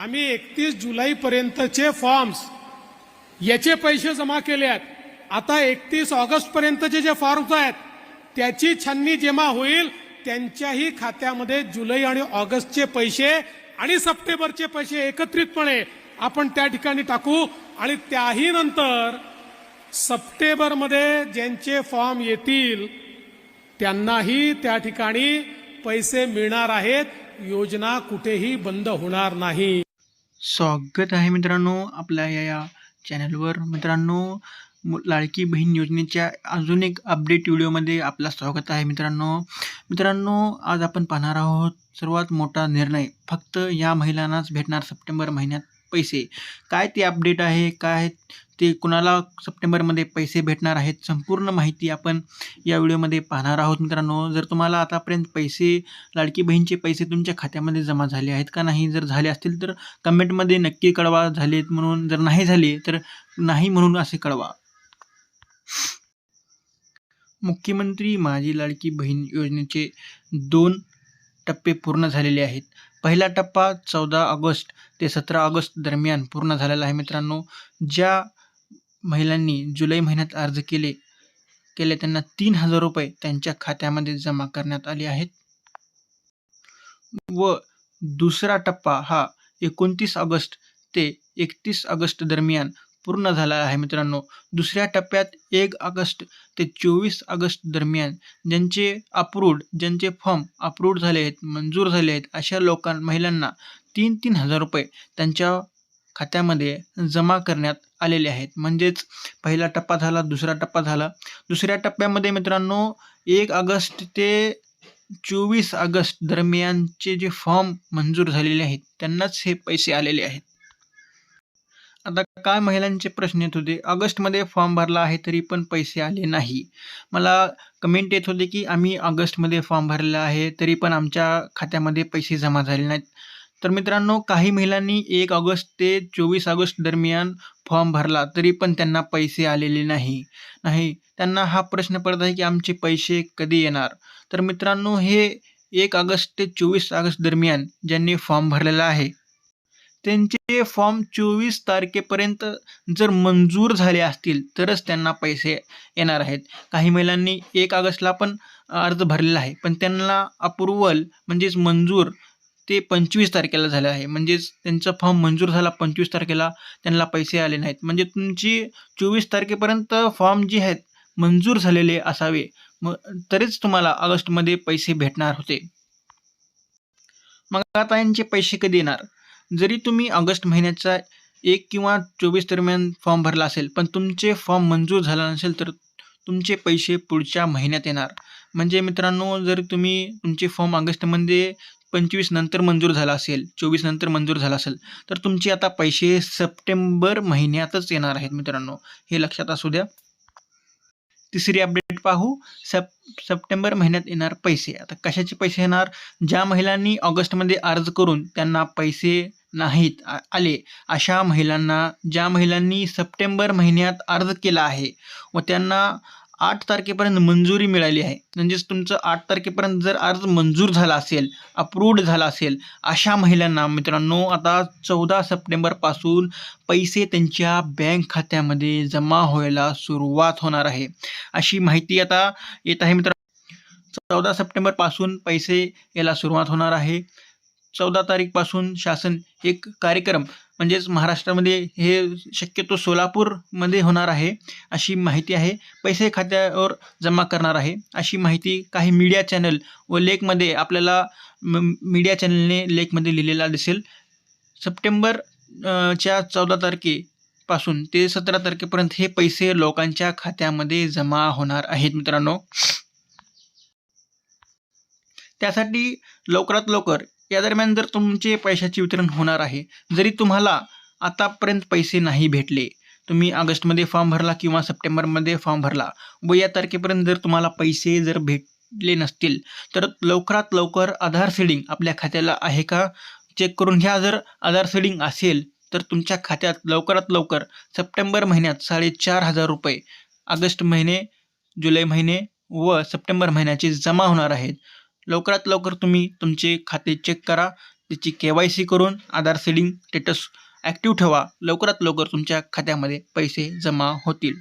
आम्ही एकतीस जुलैपर्यंतचे फॉर्म्स याचे पैसे जमा केले आहेत. आता एकतीस ऑगस्ट पर्यंतचे जे फॉर्म्स आहेत त्याची छाननी जमा होईल त्यांच्याही खात्यामध्ये जुलै आणि ऑगस्टचे पैसे आणि सप्टेंबरचे पैसे एकत्रितपणे आपण त्या ठिकाणी टाकू आणि त्याही नंतर सप्टेंबरमध्ये ज्यांचे फॉर्म येतील त्यांनाही त्या ठिकाणी पैसे मिळणार आहेत. योजना कुठेही बंद होणार नाही. स्वागत आहे मित्रांनो आपल्या या या चॅनलवर मित्रांनो लाडकी बहीण योजनेच्या अजून एक अपडेट व्हिडिओमध्ये आपलं स्वागत आहे मित्रांनो. मित्रांनो आज आपण पाहणार आहोत सर्वात मोठा निर्णय. फक्त या महिलांनाच भेटणार सप्टेंबर महिन्यात पैसे. काय ते अपडेट आहे? काय ते कुणाला सप्टेंबरमध्ये पैसे भेटणार आहेत संपूर्ण माहिती आपण या व्हिडिओमध्ये पाहणार आहोत मित्रांनो. जर तुम्हाला आतापर्यंत पैसे लाडकी बहीणचे पैसे तुमच्या खात्यामध्ये जमा झाले आहेत का नाही जर झाले असतील तर कमेंटमध्ये नक्की कळवा. झालेत म्हणून जर नाही झाले तर नाही म्हणून असे कळवा. मुख्यमंत्री माझी लाडकी बहीण योजनेचे दोन टप्पे पूर्ण झालेले आहेत. पहिला टप्पा चौदा ऑगस्ट ते सतरा ऑगस्ट दरम्यान पूर्ण झालेला आहे मित्रांनो. ज्या महिलांनी जुलै महिन्यात अर्ज केले केले. त्यांना तीन हजार रुपये त्यांच्या खात्यामध्ये जमा करण्यात आले आहेत. व दुसरा टप्पा हा एकोणतीस ऑगस्ट ते एकतीस ऑगस्ट दरम्यान पूर्ण झाला आहे मित्रांनो. दुसऱ्या टप्प्यात एक ऑगस्ट ते चोवीस ऑगस्ट दरम्यान ज्यांचे अप्रूव्ड ज्यांचे फॉर्म अप्रूव्ड झाले आहेत मंजूर झाले आहेत अशा लोकां महिलांना तीन तीन हजार रुपये त्यांच्या खात्यामध्ये जमा करण्यात आलेले आहेत. म्हणजेच पहिला टप्पा झाला दुसरा टप्पा झाला. दुसऱ्या टप्प्यामध्ये मित्रांनो एक ऑगस्ट ते चोवीस ऑगस्ट दरम्यानचे जे फॉर्म मंजूर झालेले आहेत त्यांनाच हे पैसे आलेले आहेत. आता काय महिलांचे प्रश्न येत होते? ऑगस्टमध्ये फॉर्म भरला आहे तरी पण पैसे आले नाही. मला कमेंट येत होते की आम्ही ऑगस्टमध्ये फॉर्म भरलेला आहे तरी पण आमच्या खात्यामध्ये पैसे जमा झाले नाहीत. तर मित्रांनो काही महिलांनी एक ऑगस्ट ते चोवीस ऑगस्ट दरम्यान फॉर्म भरला तरी पण त्यांना पैसे आलेले नाही. नाही त्यांना हा प्रश्न पडत आहे की आमचे पैसे कधी येणार? तर मित्रांनो हे एक ऑगस्ट ते चोवीस ऑगस्ट दरम्यान ज्यांनी फॉर्म भरलेला आहे त्यांचे फॉर्म चोवीस तारखेपर्यंत जर मंजूर झाले असतील तरच त्यांना पैसे येणार आहेत. काही महिलांनी एक ऑगस्टला पण अर्ज भरलेला आहे पण त्यांना अप्रुवल म्हणजेच मंजूर ते पंचवीस तारखेला झालं आहे. म्हणजेच त्यांचा फॉर्म मंजूर झाला पंचवीस तारखेला त्यांना पैसे आले नाहीत. म्हणजे तुमची चोवीस तारखेपर्यंत फॉर्म जे आहेत मंजूर झालेले असावे. मग तरीच तुम्हाला ऑगस्टमध्ये पैसे भेटणार होते. मग आता यांचे पैसे कधी येणार? जरी तुम्ही ऑगस्ट महिन्याचा एक किंवा चोवीस दरम्यान फॉर्म भरला असेल पण तुमचे फॉर्म मंजूर झाला नसेल तर तुमचे पैसे पुढच्या महिन्यात येणार. म्हणजे मित्रांनो जर तुम्ही तुमचे फॉर्म ऑगस्टमध्ये पंचवीस नंतर मंजूर झाला असेल चोवीस नंतर मंजूर झाला असेल तर तुमचे आता पैसे सप्टेंबर महिन्यातच येणार आहेत मित्रांनो. हे लक्षात असू द्या. तिसरी अपडेट पाहू. सप सप्टेंबर महिन्यात येणार पैसे. आता कशाचे पैसे येणार? ज्या महिलांनी ऑगस्टमध्ये अर्ज करून त्यांना पैसे नाहीत आले अशा महिलांना ज्या महिलांनी सप्टेंबर महिन्यात अर्ज केला आहे व त्यांना आठ तारखेपर्यंत मंजुरी मिळाली आहे. म्हणजेच तुमचं आठ तारखेपर्यंत जर अर्ज मंजूर झाला असेल अप्रूव्ड झाला असेल अशा महिलांना मित्रांनो आता चौदा सप्टेंबरपासून पैसे त्यांच्या बँक खात्यामध्ये जमा व्हायला सुरुवात होणार आहे. अशी माहिती आता येत आहे मित्र चौदा सप्टेंबरपासून पैसे यायला सुरुवात होणार आहे. चौदा तारीखपासून शासन एक कार्यक्रम म्हणजेच महाराष्ट्रामध्ये हे शक्यतो सोलापूरमध्ये होणार आहे अशी माहिती आहे. पैसे खात्यावर जमा करणार आहे अशी माहिती काही मीडिया चॅनल व लेखमध्ये आपल्याला म मीडिया चॅनलने लेखमध्ये लिहिलेला दिसेल. सप्टेंबर च्या चौदा तारखेपासून ते सतरा तारखेपर्यंत हे पैसे लोकांच्या खात्यामध्ये जमा होणार आहेत मित्रांनो. त्यासाठी लवकरात लवकर या दरम्यान जर तुमचे पैशाचे वितरण होणार आहे जरी तुम्हाला आतापर्यंत पैसे नाही भेटले तुम्ही ऑगस्टमध्ये फॉर्म भरला किंवा सप्टेंबरमध्ये फॉर्म भरला व या तारखेपर्यंत जर तुम्हाला पैसे जर भेटले नसतील तर लवकरात लवकर आधार सीडिंग आपल्या खात्याला आहे का? चेक करून घ्या. जर आधार सीडिंग असेल तर तुमच्या खात्यात लवकरात लवकर सप्टेंबर महिन्यात साडेचार हजार रुपये ऑगस्ट महिने जुलै महिने व सप्टेंबर महिन्याचे जमा होणार आहेत. लवकरात लवकर तुम्ही तुमचे खाते चेक करा. त्याची के वाय सी करून आधार सीडिंग स्टेटस ॲक्टिव्ह ठेवा. लवकरात लवकर तुमच्या खात्यामध्ये पैसे जमा होतील.